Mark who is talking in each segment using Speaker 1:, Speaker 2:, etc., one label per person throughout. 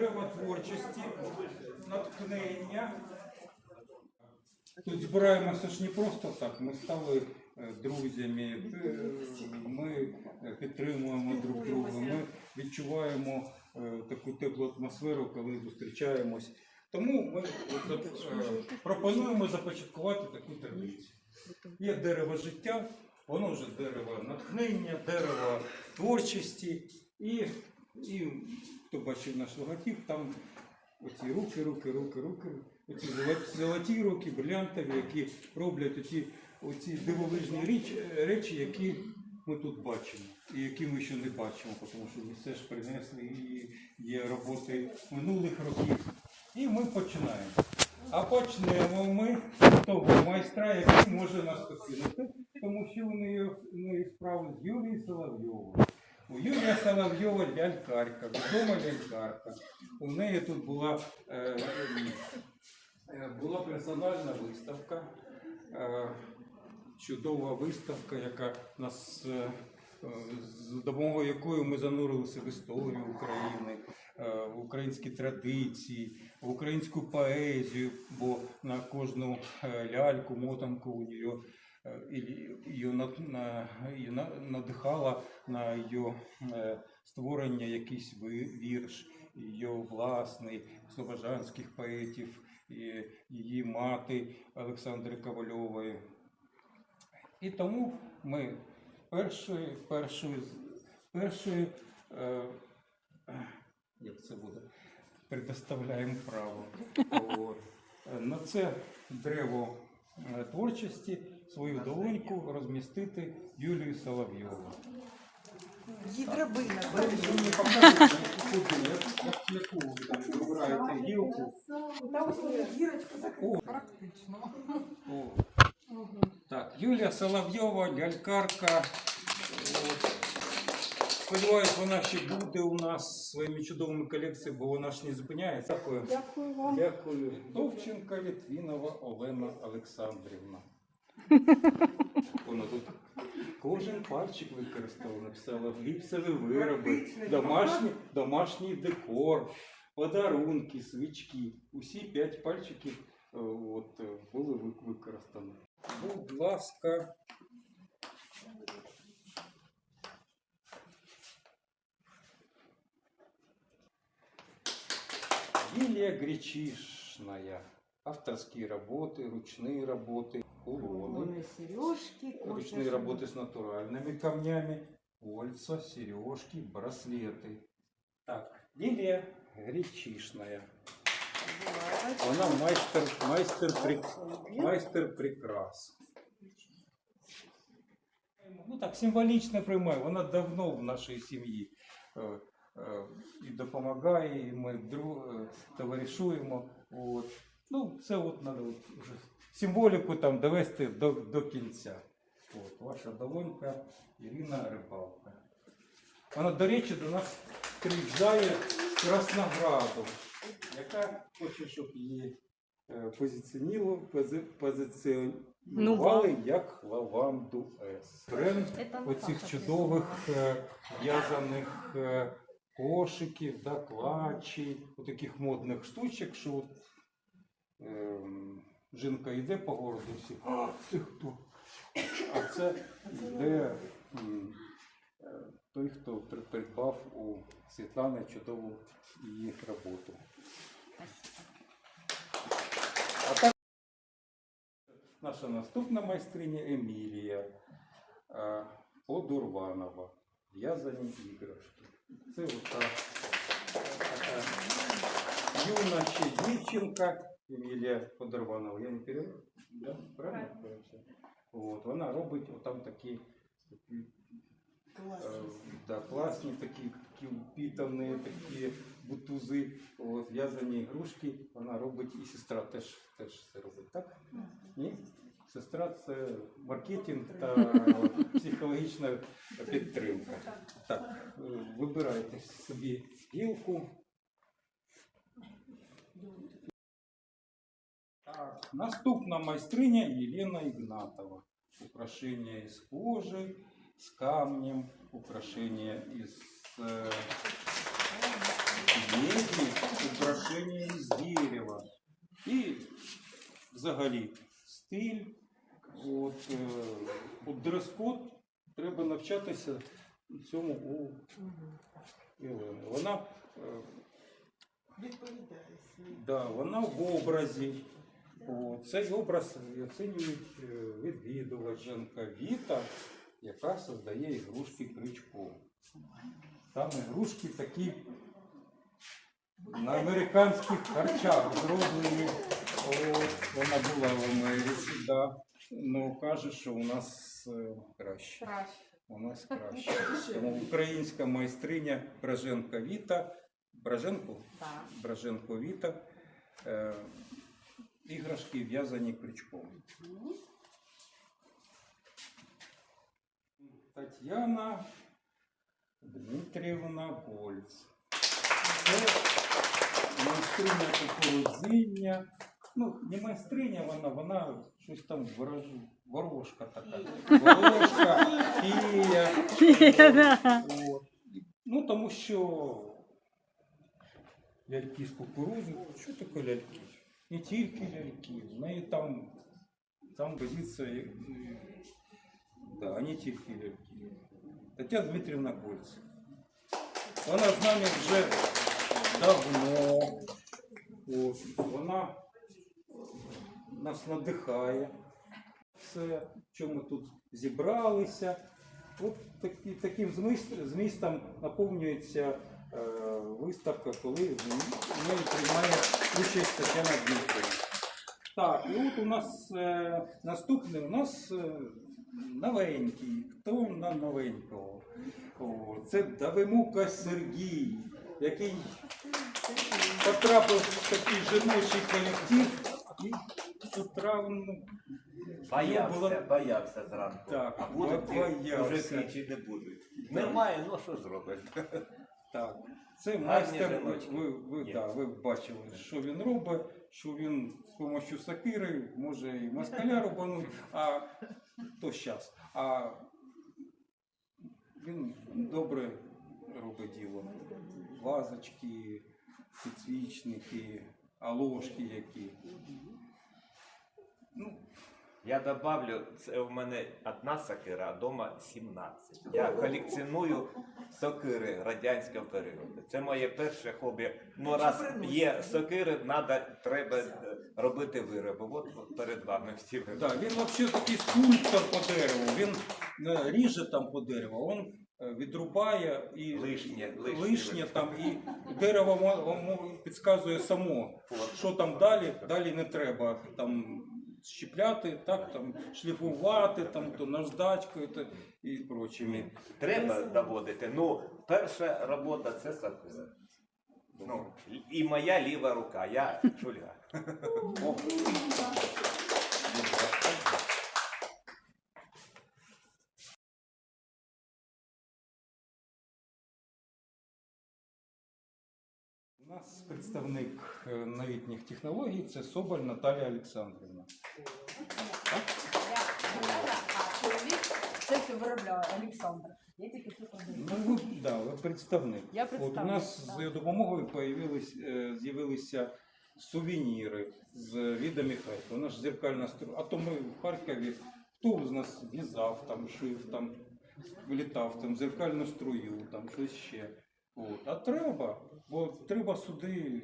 Speaker 1: дерева творчості, натхнення. Тут збираємося ж не просто так. Ми стали е, друзями, е, ми е, підтримуємо друг друга, ми відчуваємо таку теплу атмосферу, коли зустрічаємось. Тому ми пропонуємо започаткувати таку традицію. Є дерево життя, воно вже дерево натхнення, дерево творчості. І, і хто бачив наш логотип, там оці руки, руки, руки, руки, оці золоті, руки, брилянтові, які роблять оці, оці дивовижні річ, речі, які ми тут бачимо, і які ми ще не бачимо, тому що ви все ж принесли і є роботи минулих років. І ми починаємо. А почнемо ми з того майстра, який може нас покинути, тому що у неї, справи з Юлією Соловйовою. У Юлія Соловйова лялькарка, відома лялькарка. У неї тут була, е, е, була персональна виставка, е, чудова виставка, яка нас, з допомогою якої ми занурилися в історію України, в українські традиції, в українську поезію, бо на кожну ляльку, мотанку у і- її на- надихала на її е, створення якийсь вірш, її власний слобожанських поетів, її мати Олександри Ковальової. І тому ми першою, першою, першою е, як це буде, предоставляємо право. От. Е, На це древо е, творчості свою долоньку розмістити Юлію Соловйову. Як- яку ви там вибираєте гілку.
Speaker 2: Та гірочка закрита. Практично.
Speaker 1: Так, Юлія Соловйова, лялькарка. Сподіваюсь, вона ще буде у нас своїми чудовими колекціями, бо вона ж не зупиняється. Дякую.
Speaker 2: Дякую вам.
Speaker 1: Дякую. Довченка Літвінова Олена Олександрівна. Вона тут кожен пальчик використала, написала гіпсові вироби,
Speaker 2: Практичний,
Speaker 1: домашній, домашній декор, подарунки, свічки. Усі п'ять пальчиків е, от, е, були ви- використані. Будь ласка. Лилия Гречишная. Авторские работы, ручные работы, кулоны.
Speaker 2: Кулони, сережки,
Speaker 1: Ручные работы с натуральными камнями, кольца, сережки, браслеты. Так, Лилия Гречишная. Она майстер, майстер, при- майстер прикрас. Ну так, символічно приймаю. Вона давно в нашій сім'ї е, е, і допомагає, і ми дру, е, товаришуємо. От. Ну, це от треба от вже символіку там довести до, до кінця. От, ваша долонька Ірина Рибалка. Вона, до речі, до нас приїжджає з Краснограду, яка хоче, щоб її е, позиціонували, пози- як лаванду С. Бренд оцих чудових е, в'язаних е, кошиків, да, клачі, таких модних штучок, що от, жінка йде по городу, всі, а це хто? А це йде е, той, хто придбав у Світлани чудову її роботу. А так наша наступна майстриня Емілія е, Подурванова. В'язані іграшки. Це ота юна ще дівчинка Емілія Подурванова. Я не перевод? Да? Правильно? От, вона робить отам такі, такі Е, Да, класні такі, такі упітані, такі бутузи, от, в'язані ігрушки. Вона робить і сестра теж, теж це робить, так? Ні? Сестра це маркетинг та психологічна підтримка. Так, е, вибирайте собі гілку. Наступна майстриня Єлена Ігнатова. Украшення із кожи, з камнем, украшення із э, украшення із дерева. І взагалі стиль. От, е, от дрес-код треба навчатися цьому у Єлени. Вона, е, да, вона в образі. Цей образ оцінюють е, відвідуваченка Віта, яка создає ігрушки крючком. Там ігрушки такі на американських харчах зроблені. От, вона була в Америці, да. ну каже, що у нас е, краще. У нас краще. Тому українська майстриня Браженка Віта. Браженко? Браженко Віта. Е, іграшки в'язані крючком. Тетяна Дмитрівна Больц. Це майстриня кукурудзіння. Ну, не майстриня вона, вона щось там ворож... ворожка така. Ворожка, фія. Ну, тому що ляльки з кукурузи, що таке ляльки? Не тільки ляльки, в неї там, там позиція, е, да, не тільки ляльки. Тетяна Дмитрівна Гольц. Вона з нами вже давно. От. Вона нас надихає. Все, що ми тут зібралися. От такі, таким змістом наповнюється виставка, коли в неї приймає участь Тетяна Дмитрівна. Так, і от у нас е, наступний у нас е, новенький. Хто на новенького? О, це Давимука Сергій, який потрапив в такий жіночий колектив і з утра
Speaker 3: Боявся,
Speaker 1: була-
Speaker 3: боявся зранку.
Speaker 1: Так,
Speaker 3: а будуть
Speaker 1: боявся.
Speaker 3: мужики чи не будуть. Немає, ну що зробиш?
Speaker 1: Так, це майстер. Ви, ви,
Speaker 3: Є.
Speaker 1: да, ви бачили, що він робить, що він з допомогою сокири може і москаля рубануть, а то щас. А він добре робить діло. Вазочки, підсвічники, а ложки які. Ну,
Speaker 3: Я добавлю, це у мене одна сокира, а вдома 17. Я колекціоную сокири радянського періоду. Це моє перше хобі. Ну, раз є сокири, надо, треба е, робити вироби. От перед вами всі вироби.
Speaker 1: Да, він взагалі такий скульптор по дереву. Він не ріже там по дереву, він е, відрубає і
Speaker 3: Лишнє, лишнє.
Speaker 1: лишнє там, і дерево підказує само, що там далі, далі не треба там щіпляти, так, там, шліфувати, там, то наждачкою то, і прочими.
Speaker 3: Треба доводити. Ну, перша робота це сокира. Ну, і- і моя ліва рука, я шульга.
Speaker 1: У нас представник е, новітніх технологій це Соболь Наталія Олександрівна.
Speaker 4: А чоловік це все виробляє Олександр. Я тільки тут
Speaker 1: Ну, ви, да, ви представник.
Speaker 4: Я
Speaker 1: От у
Speaker 4: представник,
Speaker 1: нас з її допомогою появились, е, з'явилися сувеніри з відами Харкова. Вона ж зеркальна стру. А то ми в Харкові, хто з нас в'язав, там, шив, там, літав, там, зеркальну струю, там, щось ще. От. А треба, бо треба сюди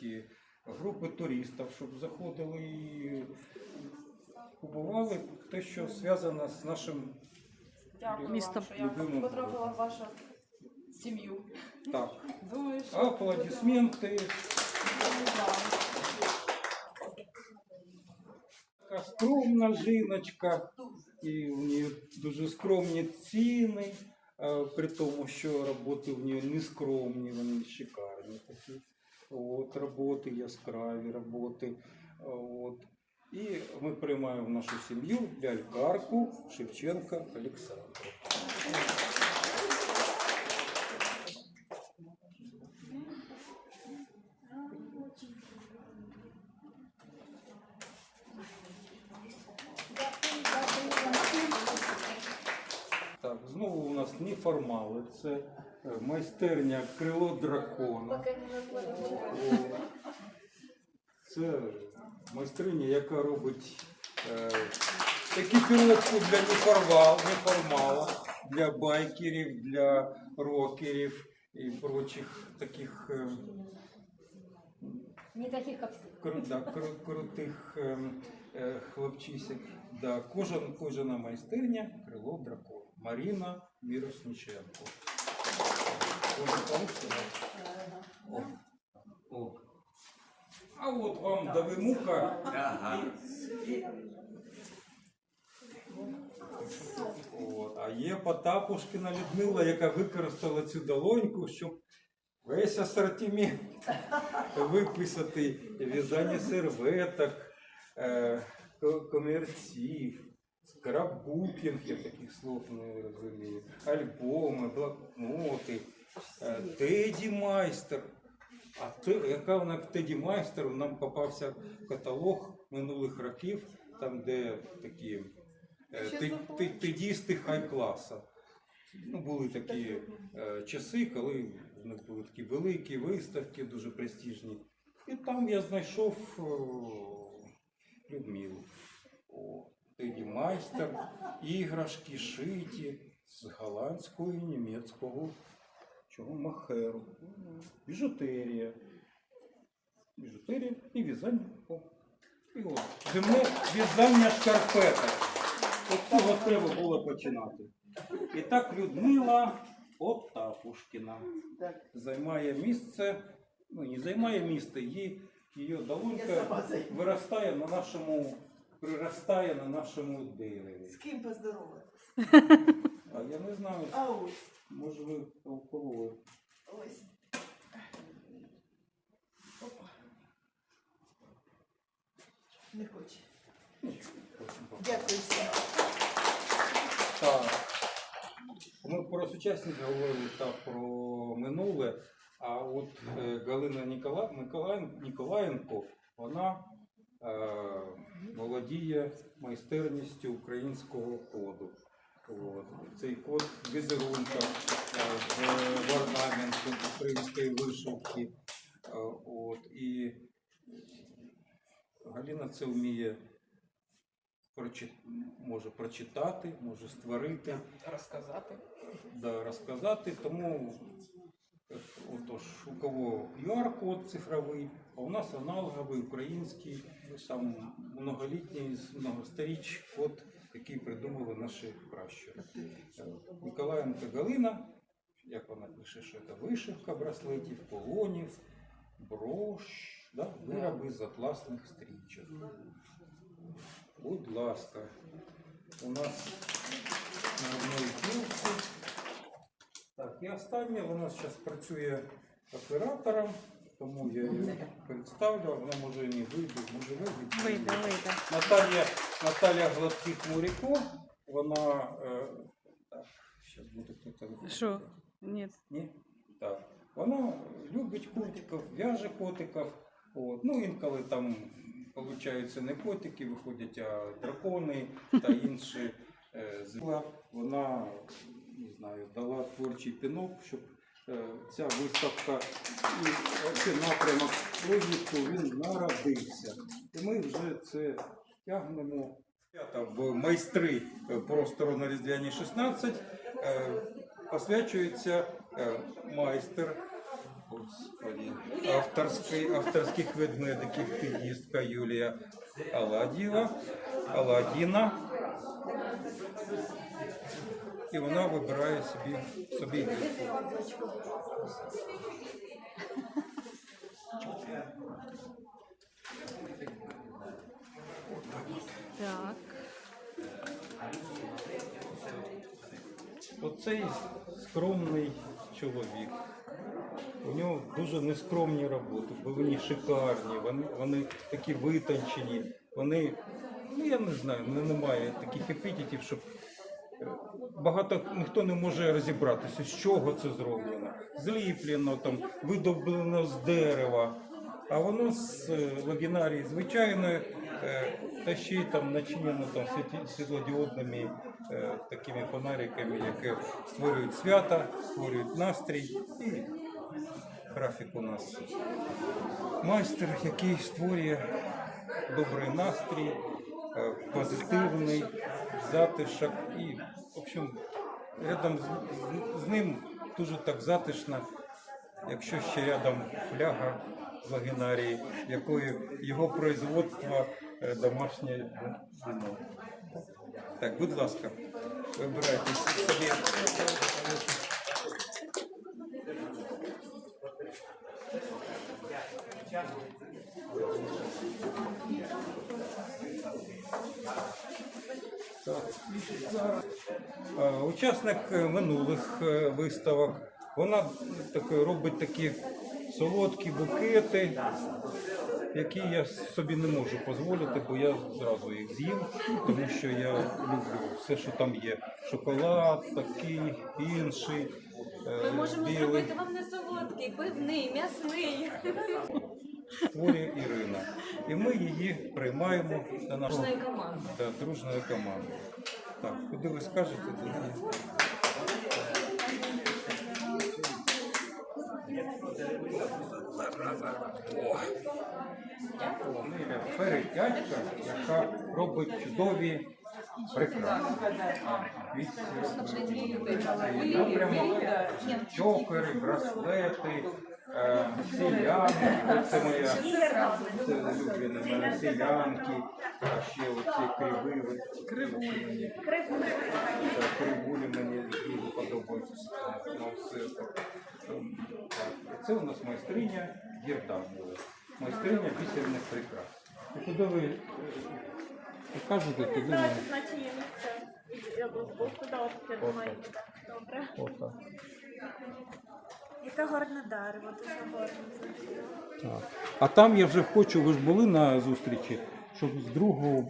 Speaker 1: ті, групи туристів, щоб заходили і купували те, що зв'язано з нашим
Speaker 4: Дякую
Speaker 1: Місто
Speaker 4: вам, що я потрапила в вашу сім'ю.
Speaker 1: так.
Speaker 4: Думаю, що
Speaker 1: Аплодисменти. Така скромна жіночка, і у неї дуже скромні ціни, при тому, що роботи в ній не скромні, вони шикарні такі. От, роботи, яскраві роботи. От. І ми приймаємо в нашу сім'ю лялькарку Шевченка Олександра. Так, знову у нас неформали. Це е, майстерня крило дракона. Це майстриня, яка робить е, екіпіровку для неформал, неформала, для байкерів, для рокерів і прочих таких е,
Speaker 4: Не таких,
Speaker 1: кру, да, кру, крутих е, е, хлопчисів. Да, кожен, кожна майстерня крило дракон. Маріна Міросніченко. Кожен получится, да? О. О. А от вам давимуха.
Speaker 3: Ага.
Speaker 1: От. А є Потапушкіна Людмила, яка використала цю долоньку, щоб весь асортимент виписати в'язання серветок, е, ко- комірців, скраббукінг, я таких слов не розумію, альбоми, блокноти, е, Теді Майстер. А те, яка вона Теді Майстер, нам попався каталог минулих років, там де такі е, тедісти хай-класа. Ну, були такі е, часи, коли в них були такі великі виставки, дуже престижні. І там я знайшов о, Людмилу. О, Теді Майстер, іграшки шиті з голландського і німецького чого махеру, біжутерія. Біжутерія і в'язання. І от, земне в'язання шкарпеток. От цього треба було починати. І так Людмила Потапушкіна
Speaker 2: Так.
Speaker 1: займає місце, ну не займає місце, її, її долонька виростає на нашому, приростає на нашому дереві.
Speaker 2: З ким поздороватися?
Speaker 1: А я не знаю,
Speaker 2: А ось,
Speaker 1: може ви толково.
Speaker 2: ось. Опа. Не хоче. Дякую всім.
Speaker 1: Так. Ми про сучасність говорили та про минуле, а от е, Галина Нікола... Ніколаєн- Ніколаєнко, вона володіє майстерністю українського коду. От. Цей код візерунка е, в орнаменті української вишивки. Е, От. І Галина це вміє може прочитати, може створити,
Speaker 3: Розказати.
Speaker 1: да, розказати. Тому е, отож, у кого QR-код цифровий, а у нас аналоговий український, там многолітній, многосторіч код, який придумали наші пращури. Ніколаєнко Галина, як вона пише, що це вишивка браслетів, полонів, брош, да, вироби з атласних стрічок. Будь ласка, у нас на одній кілці. Так, і останнє, вона зараз працює оператором, тому я її представлю, вона може і не вийде, може вийде.
Speaker 5: Вийде, вийде.
Speaker 1: Наталія, Наталія Гладких Муріко, вона. Е, так, зараз буде хто-то.
Speaker 5: Що? Ні.
Speaker 1: Ні? Так. Вона любить котиків, в'яже котиків. От. Ну, інколи там получаються не котики, виходять, а дракони та інші е. Вона не знаю, дала творчий пінок, щоб е, ця виставка і цей напрямок розвитку він народився. І ми вже це тягнемо. В майстри е, простору на Різдвяні 16 е, посвячується е, майстер авторський, авторських ведмедиків тедістка Юлія Аладієва, Аладіна. І вона вибирає собі, собі.
Speaker 5: Так.
Speaker 1: Оцей скромний чоловік. У нього дуже нескромні роботи, бо вони шикарні, вони, вони такі витончені, вони, ну я не знаю, немає таких епітетів, щоб е, багато ніхто не може розібратися, з чого це зроблено. Зліплено, там, видоблено з дерева, а воно з е, лагінарії звичайної, е, та ще й там начинено там світлодіодними е, такими фонариками, які створюють свята, створюють настрій. І графік у нас майстер, який створює добрий настрій, е, позитивний затишок і, в общем, рядом з, з- ним дуже так затишно, якщо ще рядом фляга з лагінарії, якою його производство е, домашнє вино. Так, будь ласка, вибирайте собі. Так, і зараз, е, Учасник е, минулих е, виставок, вона робить такі солодкі букети, які я собі не можу дозволити, бо я зразу їх з'їм, тому що я люблю все, що там є. Шоколад, такий, інший, е,
Speaker 5: Ми можемо
Speaker 1: білий.
Speaker 5: зробити вам не солодкий, пивний, м'ясний.
Speaker 1: Творі Ірина. І ми її приймаємо на нашу
Speaker 5: Дружної команди.
Speaker 1: Так, куди ви скажете, туди. О, Неля Перетятька, яка робить чудові прикраси. Від чокери, браслети, е, селяни, це моя це улюблені мене селянки, а ще оці криви. Кривулі. Кривулі мені дуже подобаються. Ну. Це у нас майстриня Єрдамова. Майстриня бісерних прикрас. І куди ви е, покажете, туди ми.
Speaker 6: Я був туди от тримаю. Добре. Яке гарне дерево, дуже гарне.
Speaker 1: Так. А там я вже хочу, ви ж були на зустрічі, щоб з другого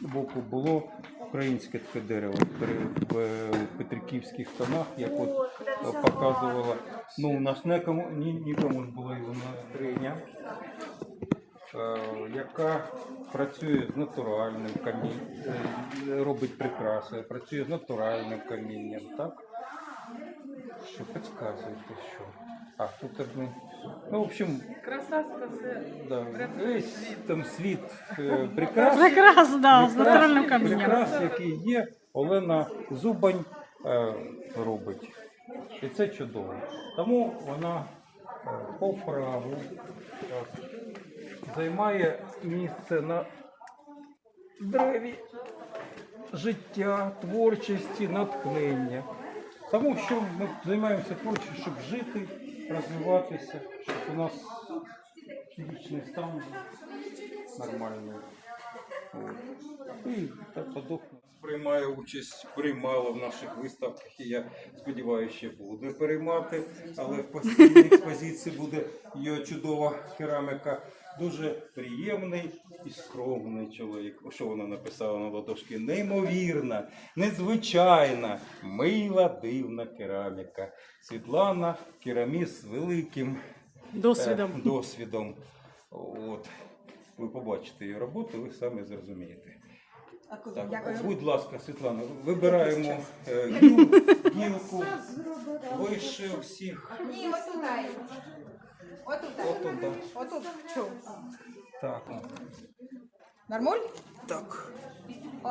Speaker 1: боку було українське таке дерево при в е, петриківських тонах, як от е, показувала. Ну, у нас нікому, ні, нікому ж була його майстриня, е, яка працює з натуральним камінням, робить прикраси, працює з натуральним камінням, так? Що підказуєте, що? А тут одне. Ну, в общем,
Speaker 4: Краса спасе.
Speaker 1: Да, весь там світ е, прикрас,
Speaker 7: Прекрасно, да, з натуральним камінням.
Speaker 1: прикрас, який є, Олена Зубань е, робить. І це чудово. Тому вона е, по праву так, займає місце на древі життя, творчості, натхнення. Тому що ми займаємося творчістю, щоб жити, розвиватися, щоб у нас фізичний стан нормальний. От. І. Приймає участь, приймала в наших виставках, і я сподіваюся, ще буде приймати, але в постійній експозиції буде її чудова кераміка. Дуже приємний і скромний чоловік. О, Що вона написала на ладошки? Неймовірна, незвичайна, мила, дивна кераміка. Світлана кераміст з великим
Speaker 7: Досвідом.
Speaker 1: е, досвідом. От. Ви побачите її роботу, ви самі зрозумієте. Так,
Speaker 2: Дякую.
Speaker 1: будь ласка, Світлана, вибираємо е, гіл, гілку вище всіх.
Speaker 2: Ні, отут. Отут.
Speaker 1: Отут, да.
Speaker 2: Отут. Що?
Speaker 1: Так.
Speaker 2: Нормаль? Так. О,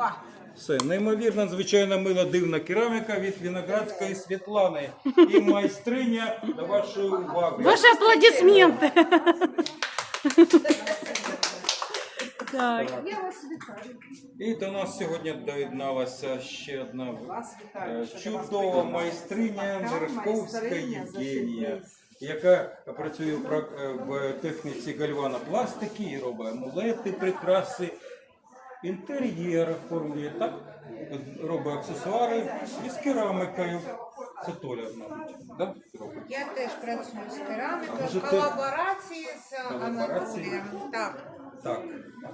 Speaker 1: Все, неймовірно, звичайно, мила дивна кераміка від Виноградської Світлани. І майстриня до вашої уваги.
Speaker 7: Ваші аплодисменти. Так.
Speaker 2: я вас вітаю.
Speaker 1: І до нас сьогодні доєдналася ще одна чудова майстриня
Speaker 2: така
Speaker 1: Мерковська Євгенія. Яка працює в е, в техніці гальванопластики і робить амулети, прикраси, інтер'єр оформлює, так? Робить аксесуари і з керамікою. Це Толя, мабуть, да? робить.
Speaker 8: Я теж працюю з
Speaker 1: А
Speaker 8: керамікою в колаборації з
Speaker 1: Колаборації?
Speaker 8: Анатолієм. Так.
Speaker 1: Так.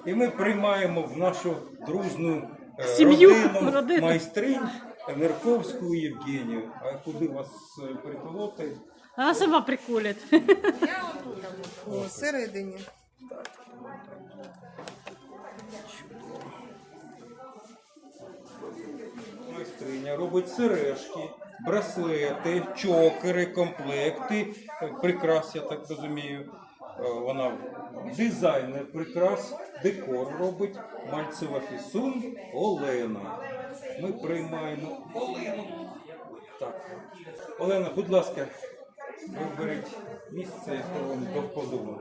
Speaker 1: І ми приймаємо в нашу дружну е,
Speaker 7: Сім'ю,
Speaker 1: родину,
Speaker 7: родину.
Speaker 1: майстринь Мерковську Євгенію. А куди вас е, приколоти?
Speaker 7: Вона сама приколить.
Speaker 8: Я отут або всередині.
Speaker 1: Майстриня робить сережки, браслети, чокери, комплекти, е, прикрас, я так розумію. вона дизайнер прикрас, декор робить Мальцева Фісун Олена. Ми приймаємо Олену. Так. Олена, будь ласка, виберіть місце, яке вам до вподоби.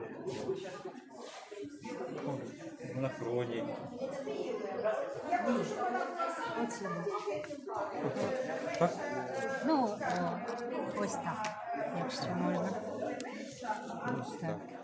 Speaker 1: На кроні. Так?
Speaker 9: Ну, ось так, якщо можна.
Speaker 1: Ось так.